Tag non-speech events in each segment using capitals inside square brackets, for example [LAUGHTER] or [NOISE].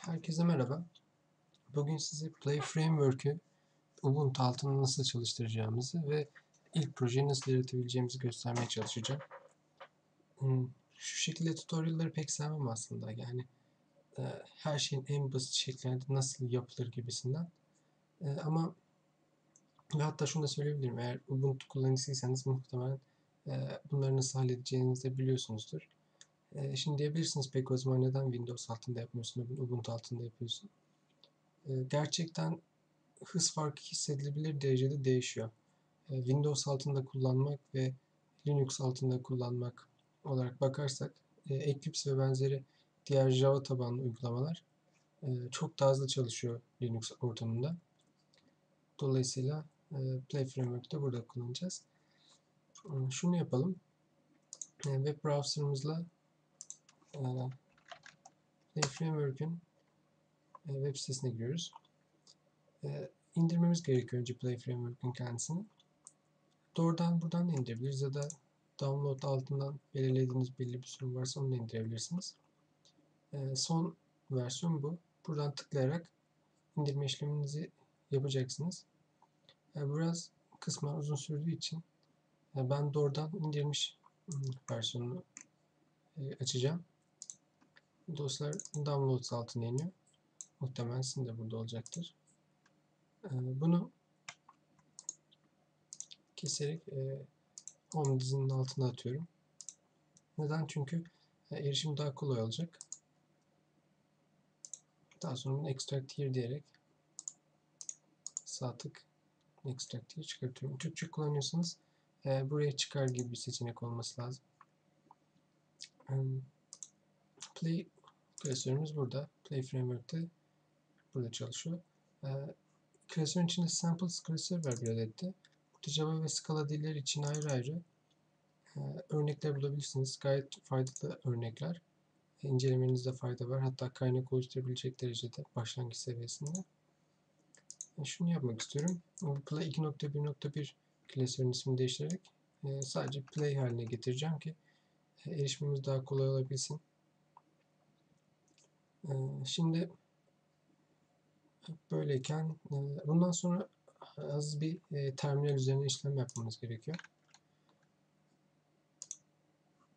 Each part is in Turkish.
Herkese merhaba. Bugün size Play Framework'ü Ubuntu altında nasıl çalıştıracağımızı ve ilk projeyi nasıl yaratabileceğimizi göstermeye çalışacağım. Hmm, Şu şekilde tutorial'ları pek sevmem aslında. Yani e, her şeyin en basit şekilde nasıl yapılır gibisinden. E, Ama ve hatta şunu da söyleyebilirim. Eğer Ubuntu kullanıcısıysanız muhtemelen e, bunları nasıl halledeceğinizi de biliyorsunuzdur. E, Şimdi diyebilirsiniz peki o zaman neden Windows altında yapmıyorsun, Ubuntu altında yapıyorsun? E, Gerçekten hız farkı hissedilebilir derecede değişiyor. E, Windows altında kullanmak ve Linux altında kullanmak olarak bakarsak e, Eclipse ve benzeri diğer Java tabanlı uygulamalar e, çok daha hızlı çalışıyor Linux ortamında. Dolayısıyla e, Play Framework'te burada kullanacağız. Şunu yapalım. E, Web browser'ımızla e, Framework'ün e, web sitesine giriyoruz. E, indirmemiz gerekiyor önce Play Framework'ün kendisini. Doğrudan buradan da indirebiliriz ya da download altından belirlediğiniz belli bir sürüm varsa onu indirebilirsiniz. E, son versiyon bu. Buradan tıklayarak indirme işleminizi yapacaksınız. E, biraz kısmen uzun sürdüğü için e, ben doğrudan indirmiş ım, versiyonunu e, açacağım. Dosyalar downloads altına iniyor. Muhtemelen sizin de burada olacaktır. E, bunu keserek e, home dizinin altına atıyorum. Neden? Çünkü e, erişim daha kolay olacak. Daha sonra bunu extract here diyerek sağ tık extract here çıkartıyorum. Türkçe kullanıyorsanız e, buraya çıkar gibi bir seçenek olması lazım. Um, Play klasörümüz burada. Play Framework'te burada çalışıyor. E, klasörün içinde samples klasör var bir adette. Burada Java ve Scala dilleri için ayrı ayrı e, örnekler bulabilirsiniz. Gayet faydalı örnekler. E, incelemenizde fayda var. Hatta kaynak oluşturabilecek derecede başlangıç seviyesinde. E, şunu yapmak istiyorum. Play 2.1.1 klasörün ismini değiştirerek e, sadece Play haline getireceğim ki e, erişimimiz daha kolay olabilsin. Şimdi böyleyken bundan sonra az bir terminal üzerine işlem yapmamız gerekiyor.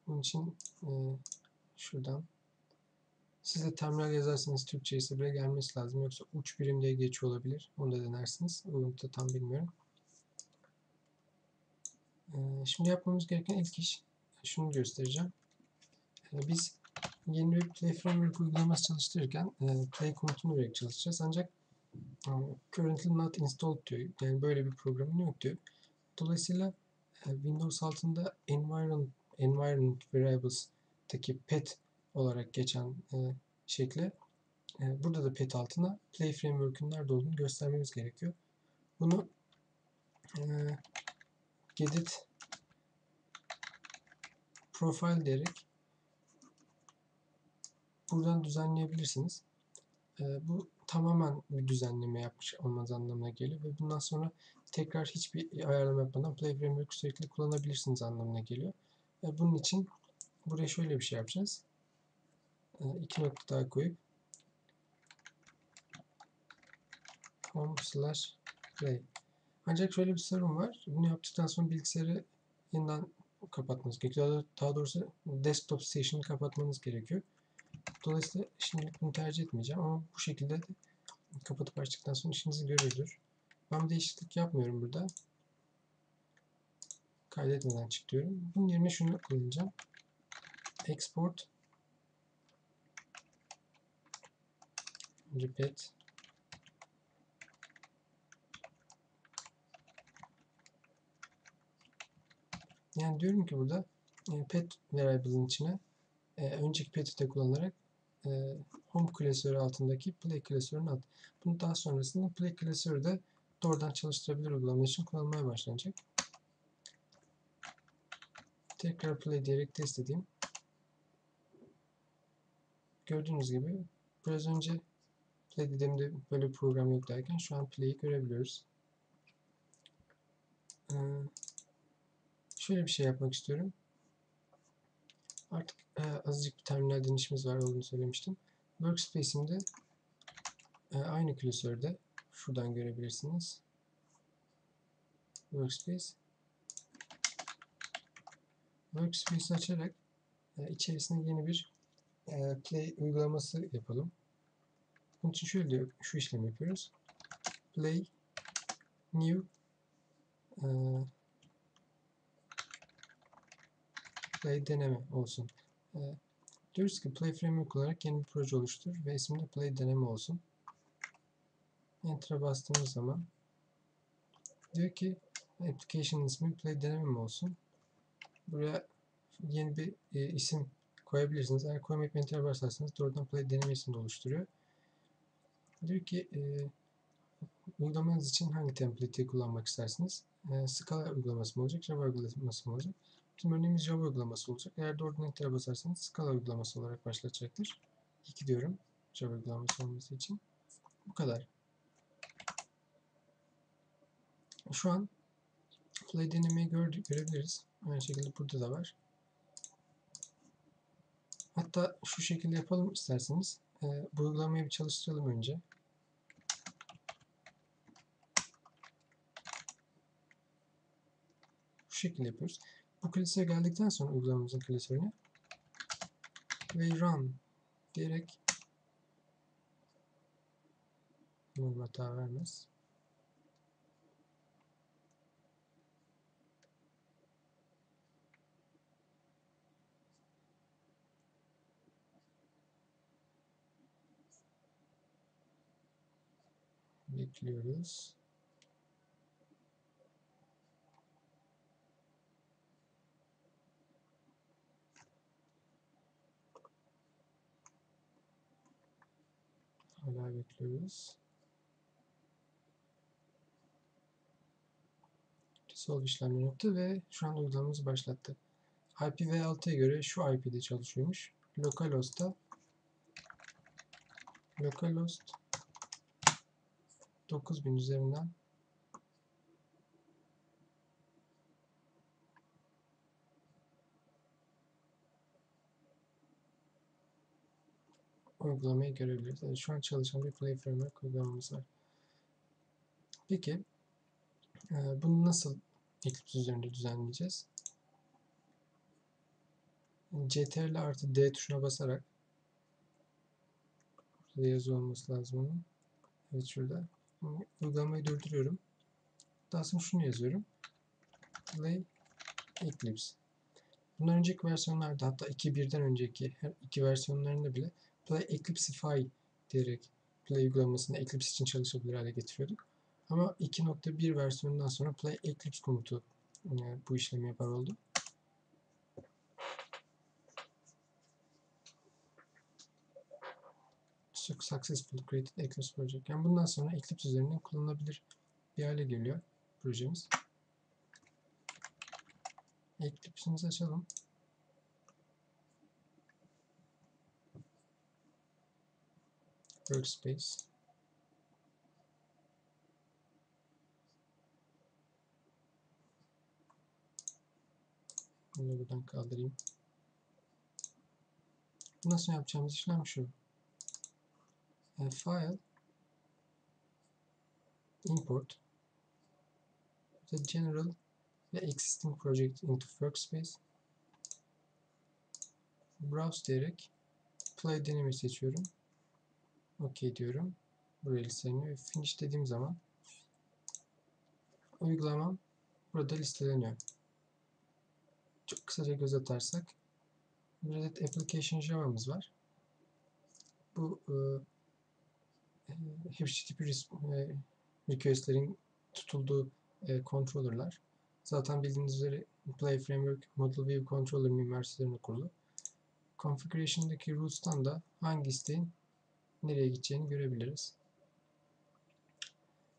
Bunun için şuradan siz de terminal yazarsanız Türkçe ise buraya gelmesi lazım. Yoksa uç birim diye geçiyor olabilir. Onu da denersiniz. Ubuntu'da tam bilmiyorum. Şimdi yapmamız gereken ilk iş şunu göstereceğim. Biz yeni bir Play Framework uygulaması çalıştırırken e, Play komutunu vererek çalışacağız. Ancak e, currently not installed diyor. Yani böyle bir programın yok diyor. Dolayısıyla e, Windows altında environment, environment variables'taki pet olarak geçen e, şekle e, burada da pet altına Play Framework'ün nerede olduğunu göstermemiz gerekiyor. Bunu e, gedit profile diyerek buradan düzenleyebilirsiniz. E, bu tamamen bir düzenleme yapmış olmanız anlamına geliyor ve bundan sonra tekrar hiçbir ayarlama yapmadan Play Framework sürekli kullanabilirsiniz anlamına geliyor. E, bunun için buraya şöyle bir şey yapacağız. E, iki nokta daha koyup home slash play. Ancak şöyle bir sorun var. Bunu yaptıktan sonra bilgisayarı yeniden kapatmanız gerekiyor. Daha doğrusu desktop session'ı kapatmanız gerekiyor. Dolayısıyla şimdilik bunu tercih etmeyeceğim ama bu şekilde de kapatıp açtıktan sonra işinizi görüyordur. Ben değişiklik yapmıyorum burada. Kaydetmeden çıkıyorum. Bunun yerine şunu kullanacağım. Export Repeat Yani diyorum ki burada e, pet variable'ın içine e, önceki pet'i de kullanarak e, home klasörü altındaki play klasörünü at. Bunu daha sonrasında play klasörü de doğrudan çalıştırabilir uygulama için kullanmaya başlanacak. Tekrar play diyerek test edeyim. Gördüğünüz gibi biraz önce play dediğimde böyle bir program yok derken şu an play'i görebiliyoruz. Ee, şöyle bir şey yapmak istiyorum. Artık e, azıcık bir terminalden işimiz var olduğunu söylemiştim. Workspace'imde e, aynı klasörde şuradan görebilirsiniz. Workspace. Workspace açarak e, içerisine yeni bir e, play uygulaması yapalım. Bunun için şöyle şu işlemi yapıyoruz. Play new e, play deneme olsun. E, diyoruz ki play framework olarak yeni bir proje oluştur ve ismi de play deneme olsun. Enter'a bastığımız zaman diyor ki application ismi play deneme mi olsun? Buraya yeni bir e, isim koyabilirsiniz. Eğer koymayıp enter'a basarsanız doğrudan play denemesini de oluşturuyor. Diyor ki e, uygulamanız için hangi template'i kullanmak istersiniz? E, Scala uygulaması mı olacak, Java uygulaması mı olacak? Bizim örneğimiz Java uygulaması olacak. Eğer doğrudan enter'a basarsanız Scala uygulaması olarak başlatacaktır. İki diyorum Java uygulaması olması için. Bu kadar. Şu an play denemeyi gördük, görebiliriz. Aynı şekilde burada da var. Hatta şu şekilde yapalım isterseniz. Ee, bu uygulamayı bir çalıştıralım önce. Bu şekilde yapıyoruz. Bu klasöre geldikten sonra uygulamamızın klasörüne ve run diyerek umarım hata vermez. Bekliyoruz. Hala bekliyoruz. Resolve işlemleri yaptı ve şu an uygulamamızı başlattı. IPv6'ya göre şu IP'de çalışıyormuş. Localhost'ta localhost 9000 üzerinden uygulamayı görebiliriz. Yani şu an çalışan bir Play Framework uygulamamız var. Peki e, bunu nasıl Eclipse üzerinde düzenleyeceğiz? CTRL artı D tuşuna basarak burada yazı olması lazım onun. Evet şurada. Uygulamayı durduruyorum. Daha sonra şunu yazıyorum. Play Eclipse. Bundan önceki versiyonlarda hatta 2.1'den önceki her iki versiyonlarında bile Play Eclipseify diyerek Play uygulamasını Eclipse için çalışabilir hale getiriyorduk. Ama 2.1 versiyonundan sonra Play Eclipse komutu yani bu işlemi yapar oldu. Successful created Eclipse project. Yani bundan sonra Eclipse üzerinden kullanılabilir bir hale geliyor projemiz. Eclipse'imizi açalım. Workspace. Bunu buradan kaldırayım. Nasıl yapacağımız işlem şu. E, file import the general ve existing project into workspace browse diyerek play denemi seçiyorum. OK diyorum. Buraya listeleniyor. Finish dediğim zaman uygulamam burada listeleniyor. Çok kısaca göz atarsak adet application java'mız var. Bu e, HTTP e, requestlerin tutulduğu e, controller'lar. Zaten bildiğiniz üzere Play Framework Model View Controller mimarisilerine kurulu. Configuration'daki roots'tan da hangi isteğin nereye gideceğini görebiliriz.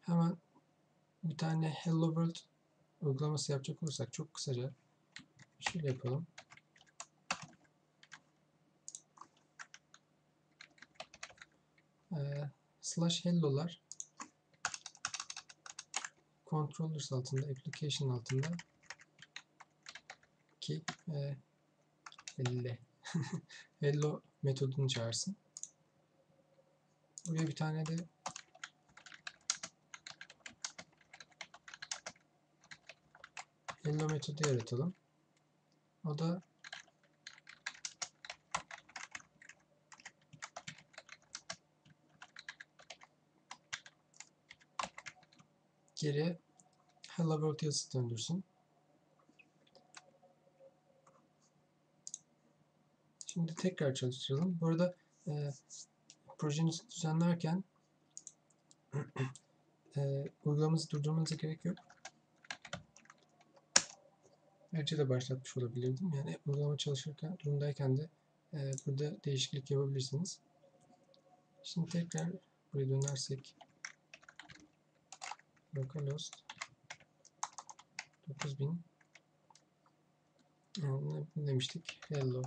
Hemen bir tane Hello World uygulaması yapacak olursak çok kısaca şöyle yapalım. Ee, slash hello'lar controllers altında, application altında ki e, hello [LAUGHS] metodunu çağırsın. Buraya bir tane de Hello metodu yaratalım. O da geri hello world yazısı döndürsün. Şimdi tekrar çalıştıralım. Bu arada e, projenizi düzenlerken [CLEARS THROAT] e, uygulamanızı durdurmanıza gerek yok. Ayrıca da başlatmış olabilirdim. Yani uygulama çalışırken, durumdayken de e, burada değişiklik yapabilirsiniz. Şimdi tekrar buraya dönersek localhost 9000 yani ne demiştik? Hello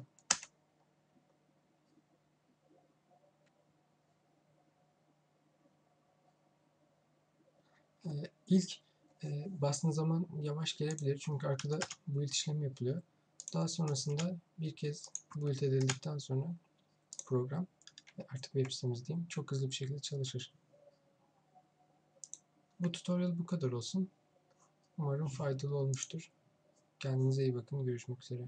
Ee, ilk e, bastığın zaman yavaş gelebilir çünkü arkada build işlemi yapılıyor. Daha sonrasında bir kez build edildikten sonra program artık web sitemiz diyeyim çok hızlı bir şekilde çalışır. Bu tutorial bu kadar olsun. Umarım faydalı olmuştur. Kendinize iyi bakın. Görüşmek üzere.